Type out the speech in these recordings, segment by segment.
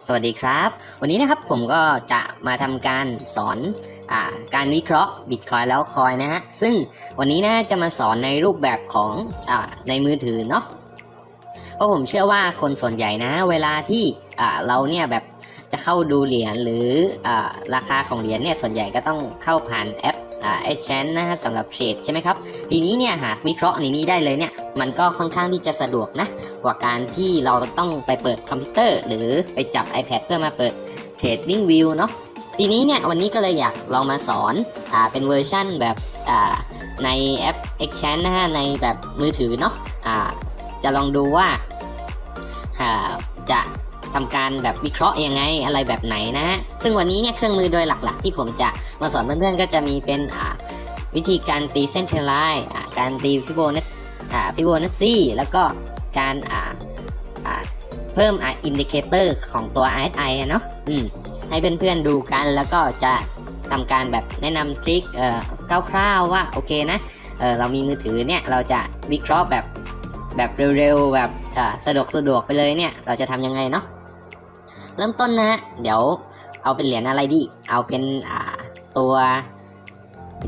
สวัสดีครับ วันนี้นะครับผมก็จะมาทำการสอนอการวิเคราะห์บิตคอยแล้วคอยนะฮะซึ่งวันนี้นะจะมาสอนในรูปแบบของอในมือถือเนาะเพราะผมเชื่อว่าคนส่วนใหญ่นะ เวลาที่เราเนี่ยแบบจะเข้าดูเหรียญหรืออราคาของเหรียญเนี่ยส่วนใหญ่ก็ต้องเข้าผ่านแอป ไอ่า Exchange นะฮะสำหรับเทรดใช่ไหมครับ ทีนี้เนี่ยหากวิเคราะห์ในนี้ได้เลยเนี่ย มันก็ค่อนข้างที่จะสะดวกนะ กว่าการที่เราต้องไปเปิดคอมพิวเตอร์ หรือไปจับ iPad เพื่อมาเปิด Trading View เนาะทีนี้เนี่ยวันนี้ก็เลยอยากลองมาสอนอ่าเป็นเวอร์ชั่นแบบอ่าในแอป Exchange นะฮะในแบบมือถือเนาะอ่าจะลองดูว่าอ่าจะ ทำการแบบวิเคราะห์ยังไงอะไรแบบไหนนะ ซึ่งวันนี้เนี่ยเครื่องมือโดยหลักๆ ที่ผมจะมาสอนเพื่อนๆก็จะมีเป็นวิธีการตีเส้นเทไลน์การตีฟิโบนัชอ่าฟิโบนัชซีแล้วก็การเพิ่มอินดิเคเตอร์ของตัว RSI อะเนาะให้เพื่อนๆดูกันแล้วก็จะทำการแบบแนะนำทริคคร่าวๆว่าโอเคนะเเรามีมือถือเนี่ยเราจะวิเคราะห์แบบแบบเร็วๆแบบสะดวกสะดวกไปเลยเนี่ย เราจะทำยังไงเนาะ เริ่มต้นนะฮะเดี๋ยวเอาเป็นเหรียญอะไรดี เอาเป็นอ่าตัว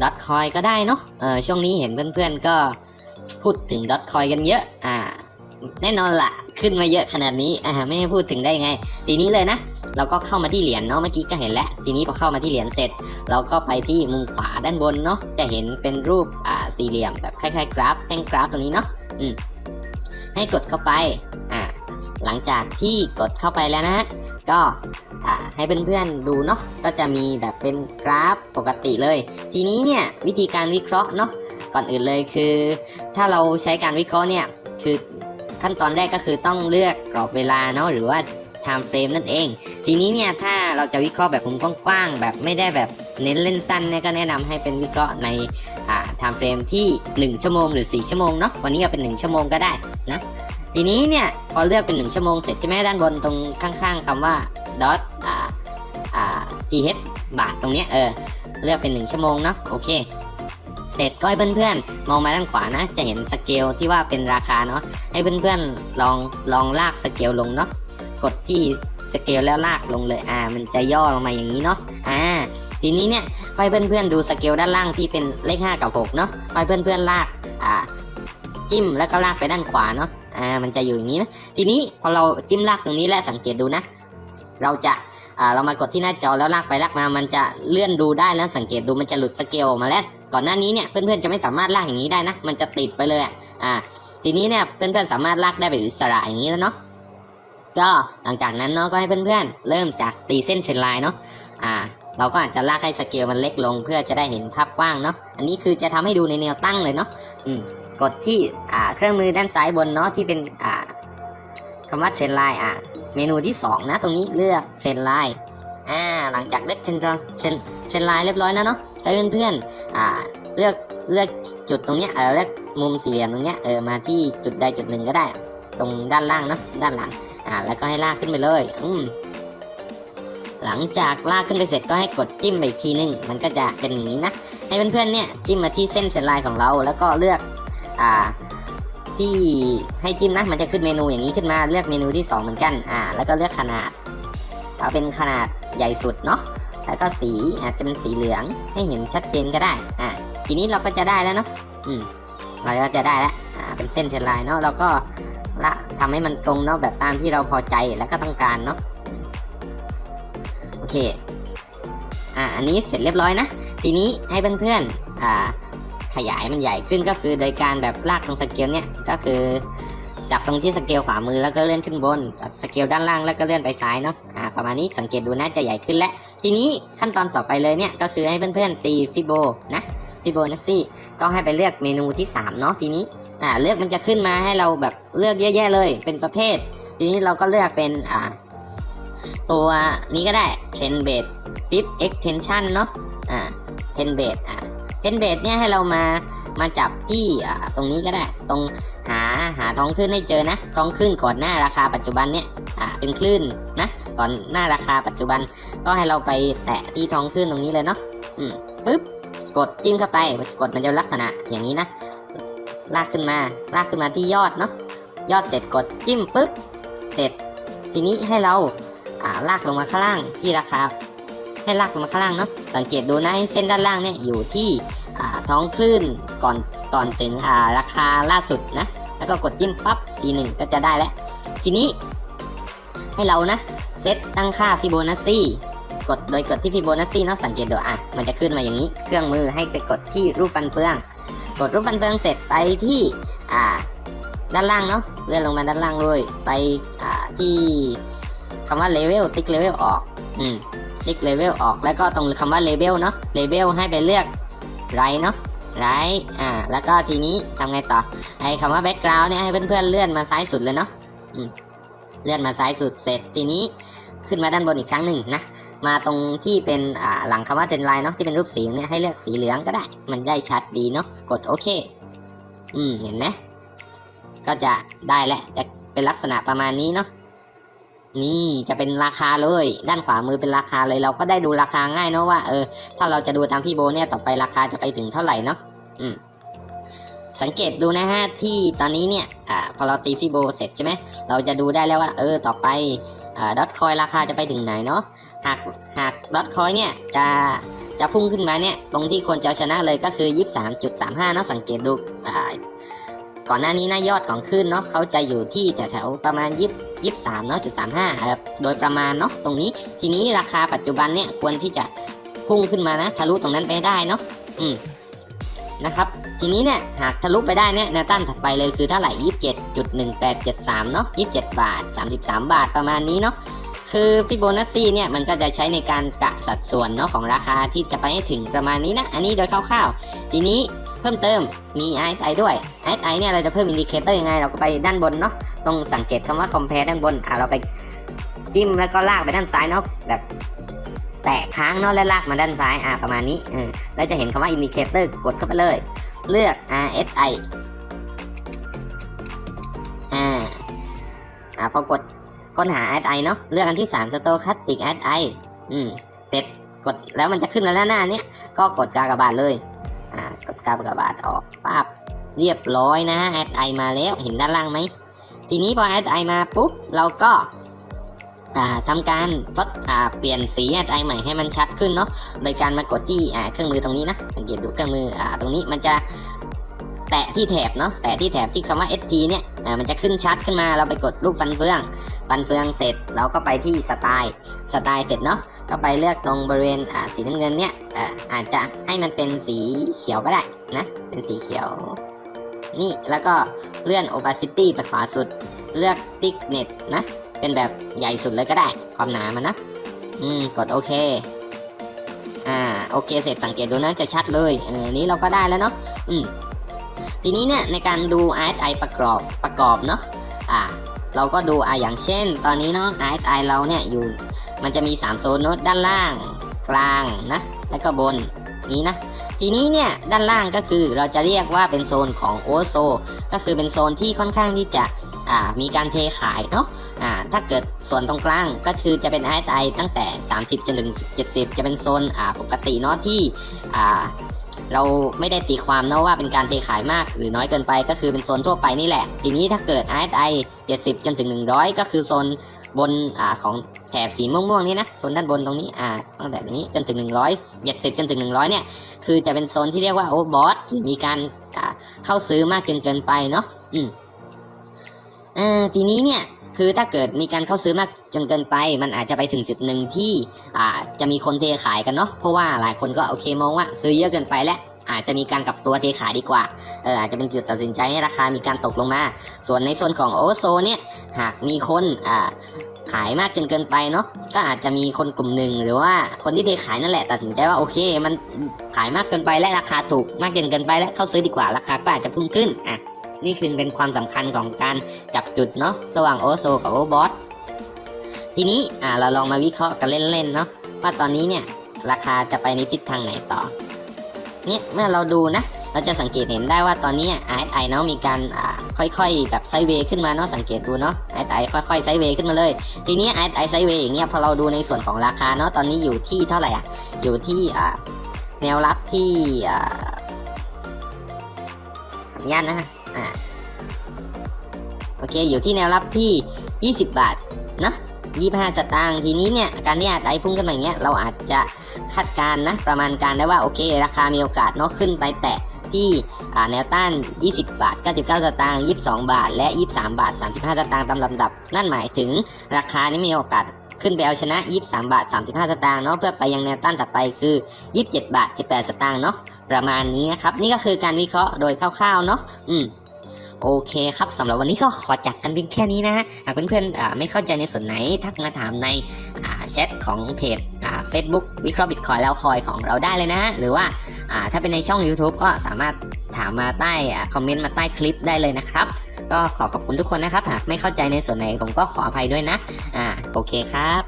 ดอทคอยก็ได้เนาะเออช่วงนี้เห็นเพื่อนๆก็พูดถึงดอทคอยกันเยอะ อ่า แน่นอนละขึ้นมาเยอะขนาดนี้อ่าไม่ให้พูดถึงได้ไง ทีนี้เลยนะ เราก็เข้ามาที่เหรียญเนาะเมื่อกี้ก็เห็นแล้ว ทีนี้พอเข้ามาที่เหรียญเสร็จ เราก็ไปที่มุมขวาด้านบนเนาะจะเห็นเป็นรูปอ่าสี่เหลี่ยมแบบคล้ายๆกราฟแท่งกราฟตรงนี้เนาะอืมให้กดเข้าไปอ่าหลังจากที่กดเข้าไปแล้วนะฮะ ก็ให้เพื่อนๆดูเนาะก็จะมีแบบเป็นกราฟปกติเลย ทีนี้เนี่ยวิธีการวิเคราะห์เนาะก่อนอื่นเลยคือ ถ้าเราใช้การวิเคราะห์เนี่ยคือขั้นตอนแรกก็คือต้องเลือกกรอบเวลาเนาะหรือว่า time frame นั่นเอง ทีนี้เนี่ยถ้าเราจะวิเคราะห์แบบมุมกว้างๆแบบไม่ได้แบบเน้นเล่นสั้นเนี่ยก็แนะนำให้เป็นวิเคราะห์ใน time frame ที่ 1 ชั่วโมงหรือ 4 ชั่วโมงเนาะวันนี้เอาเป็น 1 ชั่วโมงก็ได้นะ ทีนี้เนี่ยพอเลือกเป็น 1 ชั่วโมงเสร็จใช่ไหมด้านบนตรงข้างๆคำว่า dot อ่าอ่า th บาทตรงเนี้ยเออเลือกเป็น 1 ชั่วโมงเนาะโอเค เสร็จก็ให้เพื่อนๆ มองมาด้านขวานะ จะเห็นสเกลที่ว่าเป็นราคาเนาะให้เพื่อนๆลองลองลากสเกลลงเนาะกดที่สเกลแล้วลากลงเลยอ่า มันจะย่อลงมาอย่างนี้เนาะอ่าทีนี้เนี่ยก็ให้เพื่อนๆดูสเกลด้านล่างที่เป็นเลข5กับ6เนาะก็ให้เพื่อนๆลากอ่าจิ้มแล้วก็ลากไปด้านขวาเนาะ อ่ามันจะอยู่อย่างนี้นะทีนี้พอเราจิ้มลากตรงนี้และสังเกตดูนะ เราจะอ่าเรามากดที่หน้าจอแล้วลากไปลากมา มันจะเลื่อนดูได้แล้วสังเกตดูมันจะหลุดสเกลออกมาแล้วก่อนหน้านี้เนี่ยเพื่อนๆจะไม่สามารถลากอย่างนี้ได้นะ มันจะติดไปเลยอ่าทีนี้เนี่ยเพื่อนๆสามารถลากได้แบบอิสระอย่างนี้แล้วเนาะก็หลังจากนั้นเนาะก็ให้เพื่อนๆเริ่มจากตีเส้นเทรนไลน์เนาะอ่าเราก็อาจจะลากให้สเกลมันเล็กลงเพื่อจะได้เห็นภาพกว้างเนาะ อันนี้คือจะทำให้ดูในแนวตั้งเลยเนาะ อืม กดที่เครื่องมือด้านซ้ายบนเนาะที่เป็นคำว่าเทรนไลน์อ่าเมนูที่สองนะตรงนี้เลือกเทรนไลน์อ่าหลังจากเลือกเทรนเทรนเทรนไลน์เรียบร้อยแล้วเนาะให้เพื่อนๆอ่าเลือกเลือกจุดตรงเนี้ยเออเลือกมุมสี่เหลี่ยมตรงเนี้ยเออมาที่จุดใดจุดหนึ่งก็ได้ ตรงด้านล่างเนะด้านหลังอ่าแล้วก็ให้ลากขึ้นไปเลยอืมหลังจากลากขึ้นไปเสร็จก็ให้กดจิ้มไปอีกทีนึง มันก็จะเป็นอย่างนี้นะ ให้เพื่อนๆเนี่ยจิ้มมาที่เส้นเส้นลายของเรา แล้วก็เลือก อ่าที่ให้จิ้มนะมันจะขึ้นเมนูอย่างนี้ขึ้นมาเลือกเมนูที่สองเหมือนกันอ่าแล้วก็เลือกขนาดเอาเป็นขนาดใหญ่สุดเนาะแล้วก็สีอาจจะเป็นสีเหลืองให้เห็นชัดเจนก็ได้อ่าทีนี้เราก็จะได้แล้วเนาะอืมเราก็จะได้แล้วอ่าเป็นเส้นเชนไลน์เนาะเราก็ละทำให้มันตรงเนาะแบบตามที่เราพอใจแล้วก็ต้องการเนาะโอเคอ่าอันนี้เสร็จเรียบร้อยนะ ทีนี้ให้เพื่อนๆอ่า ขยายมันใหญ่ขึ้นก็คือโดยการแบบลากตรงสเกลเนี่ยก็คือจับตรงที่สเกลขวามือแล้วก็เลื่อนขึ้นบนจับสเกลด้านล่างแล้วก็เลื่อนไปซ้ายเนาะอ่าประมาณนี้สังเกตดูน่าจะใหญ่ขึ้นแล้วทีนี้ขั้นตอนต่อไปเลยเนี่ยก็คือให้เพื่อนๆตีฟิโบนะฟิโบนัชชีก็ให้ไปเลือกเมนูที่3เนาะทีนี้อ่าเลือกมันจะขึ้นมาให้เราแบบเลือกเยอะแยะเลย เป็นประเภท ทีนี้เราก็เลือกเป็นอ่าตัวนี้ก็ได้ 10 base fifth extension เนาะอ่า10 base อ่า 10 base เนี่ยให้เรามามาจับที่ตรงนี้ก็ได้ ตรงหาหาท้องคลื่นให้เจอนะ ท้องคลื่นก่อนหน้าราคาปัจจุบันเนี่ยอ่าเป็นคลื่นนะก่อนหน้าราคาปัจจุบัน ก็ให้เราไปแตะที่ท้องคลื่นตรงนี้เลยเนาะอืมปึ๊บกดจิ้มเข้าไปกดมันจะลักษณะอย่างนี้นะลากขึ้นมาลากขึ้นมาที่ยอดเนาะยอดเสร็จกดจิ้มปึ๊บเสร็จ ทีนี้ให้เราอ่าลากลงมาข้างล่างที่ราคา ให้ลากลงมาข้างล่างเนาะสังเกตดูนะให้เส้นด้านล่างเนี่ยอยู่ที่ท้องคลื่นก่อนก่อนถึงาราคาล่าสุดนะแล้วก็กดจิ้มปั๊บทีหนึ่งก็จะได้แล้ว ทีนี้ ให้เรานะเซตตั้งค่าฟิโบนัชซีกดโดยกดที่ฟิโบนัชซีเนาะสังเกตดูอะมันจะขึ้นมาอย่างนี้ เครื่องมือให้ไปกดที่รูปฟันเฟือง กดรูปฟันเฟืองเสร็จไปที่อ่าด้านล่างเนาะเลื่อนลงมาด้านล่างเลย ไปอ่าที่คำว่าเลเวลติ๊กเลเวลออก อืม ติ๊กเลเวลออกแล้วก็ตรงคำว่าเลเวลเนาะเลเวลให้ไปเลือกไรเนาะไรอ่าแล้วก็ทีนี้ทำไงต่อไอ้คำว่าแบ็กกราวน์เนี่ยให้เพื่อนๆเลื่อนมาซ้ายสุดเลยเนาะเลื่อนมาซ้ายสุดเสร็จทีนี้ขึ้นมาด้านบนอีกครั้งหนึ่งนะมาตรงที่เป็นอ่าหลังคำว่าเทนไลน์เนาะที่เป็นรูปสีเนี่ยให้เลือกสีเหลืองก็ได้ มันได้ชัดดีเนาะกดโอเค อืมเห็นไหมก็จะได้แหละจะเป็นลักษณะประมาณนี้เนาะ นี่จะเป็นราคาเลย ด้านขวามือเป็นราคาเลยเราก็ได้ดูราคาง่ายเนาะว่าเออถ้าเราจะดูตามพี่โบเนี่ยต่อไปราคาจะไปถึงเท่าไหร่เนาะอืมสังเกตดูนะฮะที่ตอนนี้เนี่ยอ่าพอเราตีฟิโบเสร็จใช่ไหมเราจะดูได้แล้วว่า เออต่อไปอ่าดอทคอยราคาจะไปถึงไหนเนาะหากหากดอทคอยเนี่ยจะจะพุ่งขึ้นมาเนี่ยตรงที่ควรจะชนะเลยก็คือ 23.35เนาะสังเกตดูอ่า ก่อนหน้านี้นะยอดของขึ้นเนาะเขาจะอยู่ที่แถวๆประมาณ20 23เนาะจุด35ครับโดยประมาณเนาะตรงนี้ ทีนี้ราคาปัจจุบันเนี่ยควรที่จะพุ่งขึ้นมานะ ทะลุตรงนั้นไปได้เนาะอืมนะครับ ทีนี้เนี่ยหากทะลุไปได้เนี่ยแนวต้านถัดไปเลยคือเท่าไหร่27.1873เนาะ27บเจ็ดบาท33บสามบาทประมาณนี้เนาะคือฟิโบนัชซีเนี่ยมันก็จะใช้ในการกะสัดส่วนเนาะของราคาที่จะไปให้ถึงประมาณนี้นะ อันนี้โดยคร่าวๆ ทีนี้ เพิ่มเติมมี RSI ด้วย RSI เนี่ยเราจะเพิ่มอินดิเคเตอร์ยังไง เราก็ไปด้านบนเนาะตรงสังเกตคำว่า compare ด้านบนอะเราไปจิ้มแล้วก็ลากไปด้านซ้ายเนาะแบบแตะค้างเนาะแล้วลากมาด้านซ้ายอะประมาณนี้เออแล้วจะเห็นคำว่า indicator กดเข้าไปเลย เลือก RSI อ่าอ่าพอกดค้นหา add i เนาะเลือกอันที่ 3 stochastic add i อืมเสร็จกดแล้วมันจะขึ้นแล้วหน้านี้ก็กดกากบาทเลย กดกากบาทออกปั๊บเรียบร้อยนะ add i มาแล้วเห็นด้านล่างไหมทีนี้พอ add i มาปุ๊บเราก็อ่าทำการลดเปลี่ยนสี add i ใหม่ให้มันชัดขึ้นเนาะโดยการมากดที่เครื่องมือตรงนี้นะสังเกตดูเครื่องมืออตรงนี้มันจะแตะที่แถบเนาะแตะที่แถบที่คำว่า st เนี่ยมันจะขึ้นชัดขึ้นมาเราไปกดรูปฟันเฟือง ฟันเฟืองเสร็จเราก็ไปที่สไตล์สไตล์เสร็จเนาะก็ไปเลือกตรงบริเวณอ่าสีน้ำเงินเนี่ยอ่าอาจจะให้มันเป็นสีเขียวก็ได้นะเป็นสีเขียว นี่แล้วก็เลื่อน opacity ไปขวาสุด เลือก thickness นะ เป็นแบบใหญ่สุดเลยก็ได้ ความหนามันนะ อืม กดโอเค อ่า โอเค เสร็จสังเกตดูนะ จะชัดเลยเออนี้เราก็ได้แล้วเนาะ อืม ทีนี้เนี่ย ในการดู RSI ประกอบ ประกอบเนาะ อ่า เราก็ดูอะอย่างเช่น ตอนนี้เนาะ RSI เราเนี่ยอยู่ มันจะมี 3 โซนเนาะด้านล่าง กลางนะ แล้วก็บนนี้นะ ทีนี้เนี่ยด้านล่างก็คือเราจะเรียกว่าเป็นโซนของโอโซ ก็คือเป็นโซนที่ค่อนข้างที่จะอ่ามีการเทขายเนาะอ่าถ้าเกิดส่วนตรงกลางก็คือจะเป็น RSI ตั้งแต่ 30จนถึง70 จะเป็นโซนอ่าปกติเนาะที่อ่า เราไม่ได้ตีความเนาะว่าเป็นการเทขายมาก หรือน้อยเกินไปก็คือเป็นโซนทั่วไปนี่แหละ ทีนี้ถ้าเกิด RSI 70 จนถึง 100 ก็คือโซนบนอ่าของแถบสีม่วงๆนี่นะโซนด้านบนตรงนี้อ่าตั้งแต่นี้จนถึง 100 70 จนถึง 100 เนี่ย คือจะเป็นโซนที่เรียกว่าโอ้บอสมีการอ่าเข้าซื้อมากเกินเกินไปเนาะอืมอ่าทีนี้เนี่ย คือถ้าเกิดมีการเข้าซื้อมากจนเกินไป มันอาจจะไปถึงจุดหนึ่งที่อ่าจะมีคนเทขายกันเนาะเพราะว่าหลายคนก็โอเคมองว่าซื้อเยอะเกินไปแล้วอาจจะมีการกลับตัวเทขายดีกว่า เอออาจจะเป็นจุดตัดสินใจให้ราคามีการตกลงมา ส่วนในโซนของโอเวอร์โซเนี่ย หากมีคนอ่าขายมากจนเกินไปเนาะ ก็อาจจะมีคนกลุ่มหนึ่งหรือว่าคนที่เทขายนั่นแหละตัดสินใจว่าโอเค มันขายมากเกินไปและราคาถูกมากจนเกินไปและเข้าซื้อดีกว่าราคาก็อาจจะพุ่งขึ้นอะ นี่คือเป็นความสำคัญของการจับจุดเนาะระหว่างโอโซกับโอบอสทีนี้อ่าเราลองมาวิเคราะห์กันเล่นๆเนาะว่าตอนนี้เนี่ยราคาจะไปในทิศทางไหนต่อเนี่ยเมื่อเราดูนะ เราจะสังเกตเห็นได้ว่าตอนนี้ RSI เนาะมีการอ่าค่อยๆ แบบไซด์เวย์ขึ้นมาเนาะสังเกตดูเนาะ RSI ค่อยๆไซด์เวย์ขึ้นมาเลย ทีนี้ RSI ไซด์เวย์อย่างเงี้ยพอเราดูในส่วนของราคาเนาะตอนนี้อยู่ที่เท่าไหร่อะอยู่ที่อ่าแนวรับที่อ่าขออนุญาตนะ อ่าโอเค อยู่ที่แนวรับที่ 20 บาทนะ25 สตางค์ทีนี้เนี่ยการที่อาจไอพุ่งขึ้นมาอย่างเงี้ยเราอาจจะคาดการนะประมาณการได้ว่าโอเค ราคามีโอกาสเนาะขึ้นไปแตะที่แนวต้าน 20 บาท 99 สตางค์ 22 บาท และ 23 บาท 35 สตางค์ตามลำดับ นั่นหมายถึงราคานี้มีโอกาสขึ้นไปเอาชนะ 23 บาท 35 สตางค์เนาะเพื่อไปยังแนวต้านถัดไปคือ 27 บาท 18 สตางค์เนาะประมาณนี้นะครับ นี่ก็คือการวิเคราะห์โดยคร่าวๆเนาะอืม โอเคครับสำหรับวันนี้ก็ขอจากกันเพียงแค่นี้นะฮะหากเพื่อนๆไม่เข้าใจในส่วนไหนทักมาถามในแชทของเพจอ่า Facebook วิเคราะห์บิตคอยแล้วคอยของเราได้เลยนะ หรือว่าถ้าเป็นในช่อง YouTube ก็สามารถถามมาใต้คอมเมนต์มาใต้คลิปได้เลยนะครับก็ขอขอบคุณทุกคนนะครับ หากไม่เข้าใจในส่วนไหนผมก็ขออภัยด้วยนะ อ่า โอเคครับ